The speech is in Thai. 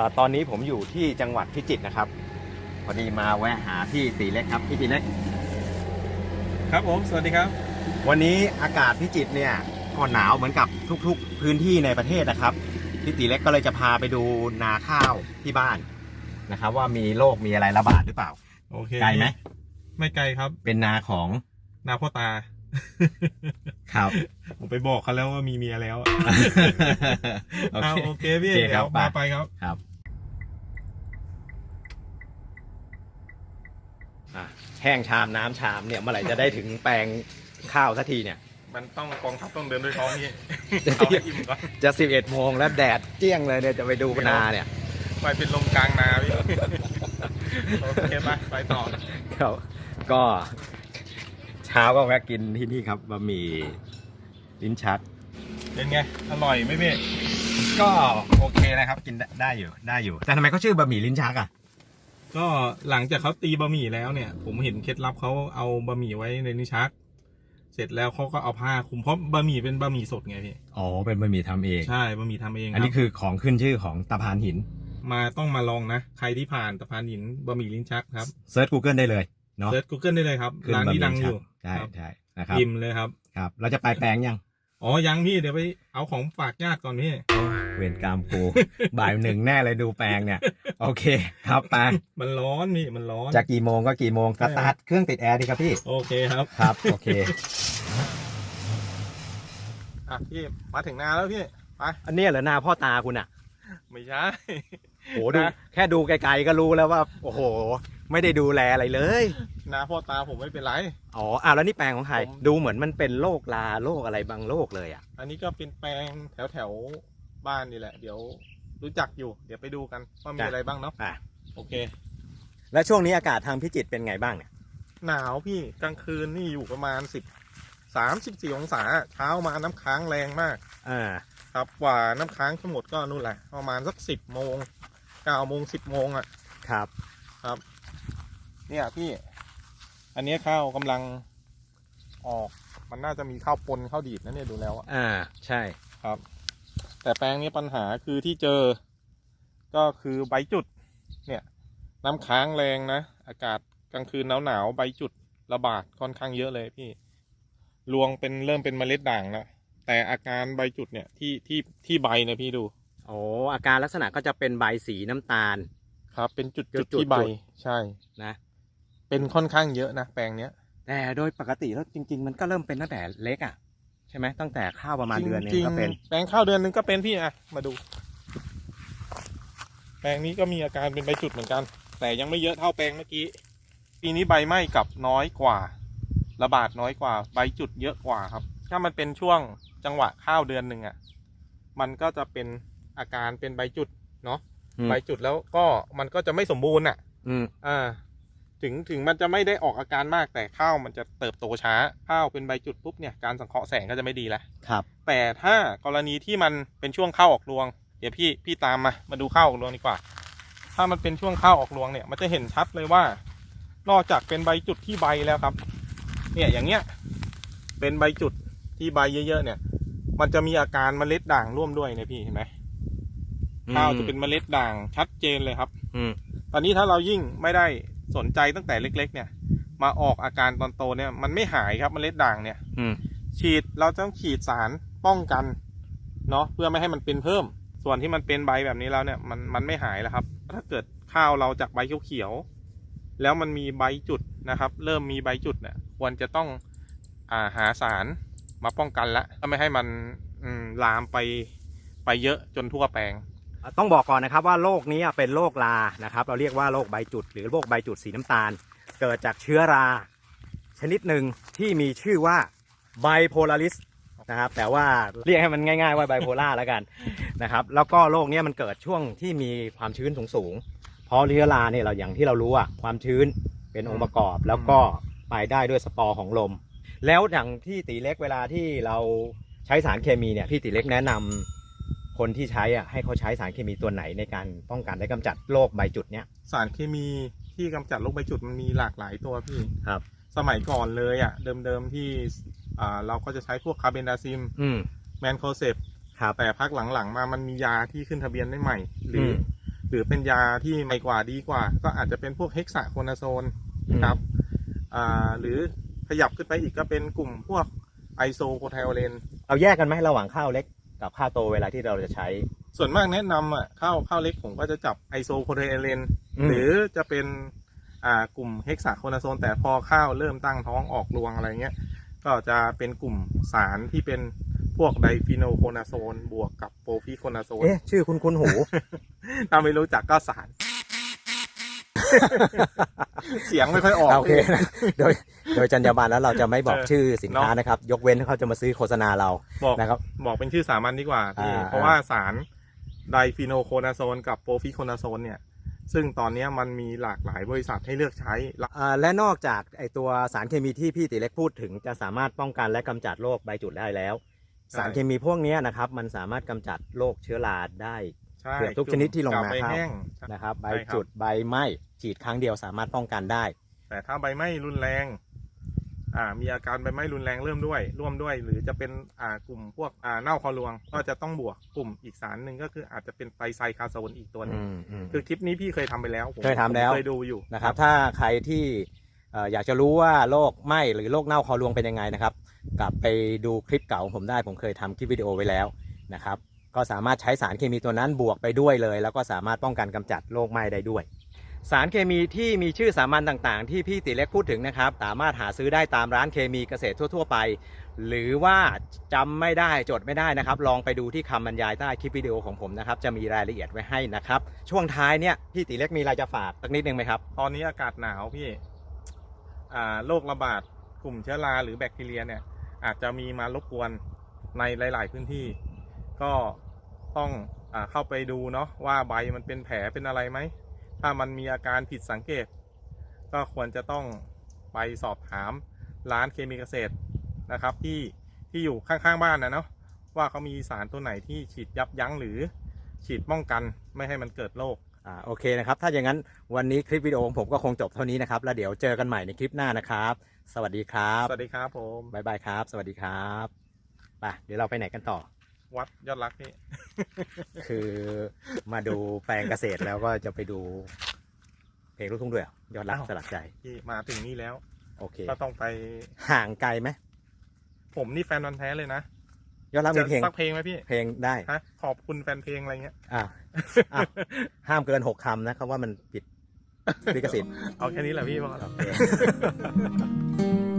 อ่าตอนนี้ผมอยู่ที่จังหวัดพิจิตรนะครับ พอดีมาแวะหาพี่ตีเล็กครับพี่ตีเล็ก ครับผม สวัสดีครับ วันนี้อากาศพิจิตรเนี่ยก็หนาวเหมือนกับทุกๆ พื้นที่ในประเทศนะครับพี่ตีเล็กก็เลยจะพาไปดูนาข้าวที่บ้านนะครับ ว่ามีโรคมีอะไรระบาดหรือเปล่าโอเคไกลไหมไม่ไกลครับ เป็นนาของนาพ่อตาครับ ผมไปบอกเขาแล้วว่ามีเมียแล้ว โอเอาเคโอเคพี่โอเคคเดี๋รัยบวไปมาไปครับครับ อะแห้งชามน้ำชามเนี่ยเมื่อไหร่จะได้ถึงแปลงข้าวสักทีเนี่ย มันต้องกองทัพต้องเดินด้วยท้องนี่จะเอาให้อิ่มก่อนจะ 11โมงแล้วแดดเจี้ยงเลยเนี่ยจะไปดูนาเนี่ยไปเป็นลมกลางนาพี่โอเคไปไปต่อครับก็เช้าก็แวะกินที่นี่ครับบะหมี่ลิ้นชัก เป็นไง อร่อยไหมพี่ก็โอเคนะครับกินได้ได้อยู่ได้อยู่ แต่ทำไมเขาชื่อบะหมี่ลิ้นชักอะ ก็หลังจากเขาตีบะหมี่แล้วเนี่ย ผมเห็นเคล็ดลับเขาเอาบะหมี่ไว้ในนิ้วชัก เสร็จแล้วเขาก็เอาผ้าคลุมเพราะบะหมี่เป็นบะหมี่สดไงพี่อ๋อเป็นบะหมี่ทำเอง ใช่บะหมี่ทำเองอันนี้รับคือของขึ้นชื่อของตะพานหินมาต้องมาลองนะ ใครที่ผ่านตะพานหินบะหมี่ลิ้นชักครับเซิร์ช Google ได้เลยเนาะเซิร์ช Google ได้เลยครับ ขึ้นร้านบะหนี้มี่ดังลิ้นอชักยู่ใช่ครับใช่นะครับอิ่มเลยครับครับ เราจะไปแปลงยัง อ๋อยังพี่เดี๋ยวไปเอาของฝากญาติก่อนพี่เวรกรรมกู บ่ายหนึ่งแน่เลยดูแปลงเนี่ย โอเค ครับไปมันร้อนพี่มันร้อนจะกี่โมงก็กี่โมงสตาร์ทเครื่องติดแอร์ดีครับพี่ โอเคครับ ครับ โอเค อะพี่มาถึงนาแล้วพี่ไปอันเนี้ยเหรอนาพ่อตาคุณอะไม่ใช่โอ้โหดูนะแค่ดูไกลๆก็รู้แล้วว่า โอ้โห ไม่ได้ดูแลอะไรเลยนาพ่อตาผมไม่เป็นไร อ๋ออะแล้วนี่แปลงของใคร ผม ดูเหมือนมันเป็นโรคลาโรคอะไรบางโรคเลยอะ อันนี้ก็เป็นแปลงแถวแถวๆบ้านนี่แหละ เดี๋ยวรู้จักอยู่ เดี๋ยวไปดูกันว่ามีจ้ะ อะไรบ้างเนาะอะ โอเค แล้วช่วงนี้อากาศทางพิจิตรเป็นไงบ้างเนี่ย หนาวพี่กลางคืนนี่อยู่ประมาณสิบสามสิบสี่องศาเช้ามาน้ำค้างแรงมาก อ่า ครับกว่าน้ำค้างทั้งหมดก็นู่นแหละ ประมาณสักสิบโมงเก้าโมงสิบโมงอะ ครับ เนี่ยพี่ อันนี้ข้าวกำลังออก มันน่าจะมีข้าวปนข้าวดีดนะเนี่ยดูแล้วอะอ่า ใช่ครับ แต่แปลงนี้ปัญหาคือที่เจอ ก็คือใบจุด เนี่ย น้ำค้างแรงนะ อากาศกลางคืนหนาวๆใบจุดระบาดค่อนข้างเยอะเลยพี่รวงเป็นเริ่มเป็นเมล็ดด่างแล้วแต่อาการใบจุดเนี่ยที่ที่ที่ใบเนี่ยพี่ดูโอ้อาการลักษณะก็จะเป็นใบสีน้ำตาล ครับ เป็นจุดจุจุดดที่ใบจุดใช่นะ เป็นค่อนข้างเยอะนะแปลงเนี้ยแต่โดยปกติแล้วจริง ๆ มันก็เริ่มเป็นตั้งแต่เล็กอะใช่ไหมตั้งแต่ข้าวประมาณเดือนเอจริงงๆก็เป็น แปลงข้าวเดือนหนึงก็เป็นพี่อะมาดู แปลงนี้ก็มีอาการเป็นใบจุดเหมือนกัน แต่ยังไม่เยอะเท่าแปลงเมื่อกี้ปีนี้ใบไหม้กลับน้อยกว่า ระบาดน้อยกว่า ใบจุดเยอะกว่าครับ ถ้ามันเป็นช่วงจังหวะข้าวเดือนหนึ่งอะมันก็จะเป็นอาการเป็นใบจุดเนาะอืมใบจุดแล้วก็มันก็จะไม่สมบูรณ์อะอืมอ่า ถึงถึงมันจะไม่ได้ออกอาการมากแต่ข้าวมันจะเติบโตช้าข้าวเป็นใบจุดปุ๊บเนี่ยการสังเคราะห์แสงก็จะไม่ดีแล้วครับ แต่ถ้ากรณีที่มันเป็นช่วงเข้าออกรวง เดี๋ยวพี่พี่ตามมามาดูเข้าออกรวงดีกว่า ถ้ามันเป็นช่วงเข้าออกรวงเนี่ยมันจะเห็นชัดเลยว่า นอกจากเป็นใบจุดที่ใบแล้วครับ เนี่ยอย่างเงี้ยเป็นใบจุดที่ใบเยอะๆเนี่ย มันจะมีอาการเมล็ดด่างร่วมด้วยเนี่ยพี่เห็นไหมข้าวจะเป็นเมล็ดด่างชัดเจนเลยครับ อืมตอนนี้ถ้าเรายิ่งไม่ได้ สนใจตั้งแต่เล็ก ๆ เนี่ย มาออกอาการตอนโตเนี่ย มันไม่หายครับเมล็ดด่างเนี่ย อืม ฉีดเราต้องฉีดสารป้องกันเนาะเพื่อไม่ให้มันเป็นเพิ่ม ส่วนที่มันเป็นใบแบบนี้แล้วเนี่ยมันมันไม่หายแล้วครับ ถ้าเกิดข้าวเราจากใบเขียวๆแล้วมันมีใบจุดนะครับ เริ่มมีใบจุดเนี่ย ควรจะต้องอ่าหาสารมาป้องกันละถ้าไม่ให้มันอืมลามไปไปเยอะจนทั่วแปลง ต้องบอกก่อนนะครับว่าโรคนี้เป็นโรคลานะครับ เราเรียกว่าโรคใบจุด หรือโรคใบจุดสีน้ำตาล เกิดจากเชื้อรา ชนิดหนึ่งที่มีชื่อว่าไบโพลาริสนะครับแต่ว่าเรียกให้มันง่ายๆว่าไบโพล่าแล้วกันนะครับแล้วก็โรคนี้มันเกิดช่วงที่มีความชื้นสูงๆเพราะเชื้อราเนี่ยเราอย่างที่เรารู้อะความชื้นเป็นองค์ประกอบ แล้วก็ไปได้ด้วยสปอร์ของลม แล้วอย่างที่ตีเล็กเวลาที่เราใช้สารเคมีเนี่ยพี่ตีเล็กแนะนำ คนที่ใช้อะให้เขาใช้สารเคมีตัวไหนในการป้องกันและกำจัดโรคใบจุดเนี้ยสารเคมีที่กำจัดโรคใบจุดมันมีหลากหลายตัวพี่ ครับ สมัยก่อนเลยอะ่ะ เดิมๆที่อ่าเราก็จะใช้พวกคาร์เบนดาซิมอืมแมนโคเซปครับ แต่พักหลังๆมามันมียาที่ขึ้นทะเบียนได้ใหม่ หรืออม หรือเป็นยาที่ใหม่กว่าดีกว่า ก็อาจจะเป็นพวกเฮกซาโคนาโซนนะครับอ่าหรือขยับขึ้นไปอีกก็เป็นกลุ่มพวกไอโซโคไทโอเลนเราแยกกันไหมระหว่างข้าวเล็ก กับข้าวโตเวลาที่เราจะใช้ ส่วนมากแนะนำอะข้าวข้าวเล็กผมก็จะจับไอโซโคไทโอเลนอืม หรือจะเป็นอ่ากลุ่มเฮกซาโคนาโซน แต่พอข้าวเริ่มตั้งท้องออกรวงอะไรเงี้ย ก็จะเป็นกลุ่มสารที่เป็นพวกไดฟีโนโคนาโซน บวกกับโปรฟีโคนาโซนเอ๊ะชื่อคุณคุณหู ถ้าไม่รู้จักก็สาร เสียงไม่ค่อยออก โอเคนะโดยโดยจรรยาบรรณแล้วเราจะไม่บอกเออชื่อสินค้าเนอะ นะครับ ยกเว้นถ้าเขาจะมาซื้อโฆษณาเราบอกนะครับ บอกเป็นชื่อสามัญดีกว่าพี่อ่า เพราะว่าสารไดฟีโนโคนาโซนกับโปรฟีโคนาโซนเนี่ย ซึ่งตอนเนี้ยมันมีหลากหลายบริษัทให้เลือกใช้อ่าและนอกจากไอตัวสารเคมีที่พี่ติเล็กพูดถึงจะสามารถป้องกันและกำจัดโรคใบจุดได้แล้วใช่สารเคมีพวกเนี้ยนะครับ มันสามารถกำจัดโรคเชื้อราได้ใช่ เกือบทุกชนิดที่ลงกับนาใบข้าวแห้งนะครับใบใช่ครับจุดใบไหม้ฉีดครั้งเดียวสามารถป้องกันได้ แต่ถ้าใบไหม้รุนแรง อ่า มีอาการใบไหม้รุนแรงเริ่มด้วย ร่วมด้วย หรือจะเป็นอ่ากลุ่มพวกอ่าเน่าคอรวง ก็จะต้องบวกกลุ่มอีกสารหนึ่งก็คืออาจจะเป็นไตรไซคาโซนอีกตัวหนึงอืมอืมคือคลิปนี้พี่เคยทำไปแล้วผมเคยทำแล้วผมเคยดูอยู่นะครับ ถ้าใครที่เอ่ออยากจะรู้ว่าโรคไหม้หรือโรคเน่าคอรวงเป็นยังไงนะครับ กลับไปดูคลิปเก่าของผมได้ผมเคยทำคลิปวิดีโอไว้แล้วนะครับ ก็สามารถใช้สารเคมีตัวนั้นบวกไปด้วยเลย แล้วก็สามารถป้องกันกำจัดโรคไหม้ได้ด้วย สารเคมีที่มีชื่อสามัญต่างๆ ที่พี่ติเล็กพูดถึงนะครับ สามารถหาซื้อได้ตามร้านเคมีเกษตรทั่ว ๆ ไป หรือว่าจำไม่ได้จดไม่ได้นะครับ ลองไปดูที่คำบรรยายใต้คลิปวิดีโอของผมนะครับจะมีรายละเอียดไว้ให้นะครับ ช่วงท้ายเนี่ยพี่ติเล็กมีอะไรจะฝากสักนิดนึงไหมครับตอนนี้อากาศหนาวพี่โรคระบาดกลุ่มเชื้อราหรือแบคทีเรียเนี่ยอาจจะมีมารบกวนในหลาย ๆ พื้นที่ ก็ต้องอาเข้าไปดูเนาะว่าใบมันเป็นแผลเป็นอะไรไหม ถ้ามันมีอาการผิดสังเกต ก็ควรจะต้องไปสอบถามร้านเคมีเกษตรนะครับ ที่ที่อยู่ข้างๆบ้านนะเนาะว่าเขามีสารตัวไหนที่ฉีดยับยั้งหรือฉีดป้องกันไม่ให้มันเกิดโรคอ่าโอเคนะครับ ถ้าอย่างนั้นวันนี้คลิปวิดีโอของผมก็คงจบเท่านี้นะครับ แล้วเดี๋ยวเจอกันใหม่ในคลิปหน้านะครับ สวัสดีครับ สวัสดีครับผม บ๊ายบายครับ สวัสดีครับ ไป เดี๋ยวเราไปไหนกันต่อ วัดยอดรักนี่ คือมาดูแปลงเกษตรแล้วก็จะไปดู เพลงลูกทุ่งด้วยเหรอยอดรักอ้าว สลักใจ ที่มาถึงนี่แล้ว โอเค ก็ต้องไป ห่างไกลไหมผมนี่แฟนวันธุ์แท้เลยนะยอดรักมีเพลงจะสักเพลงไหมพี่เพลงได้ฮะขอบคุณแฟนเพลงอะไรเงี้ย อ่าอะห้ามเกินหกคำนะคำว่ามันผิดลิขสิทธิ์ เอาแค่นี้แหละพี่พอโอเค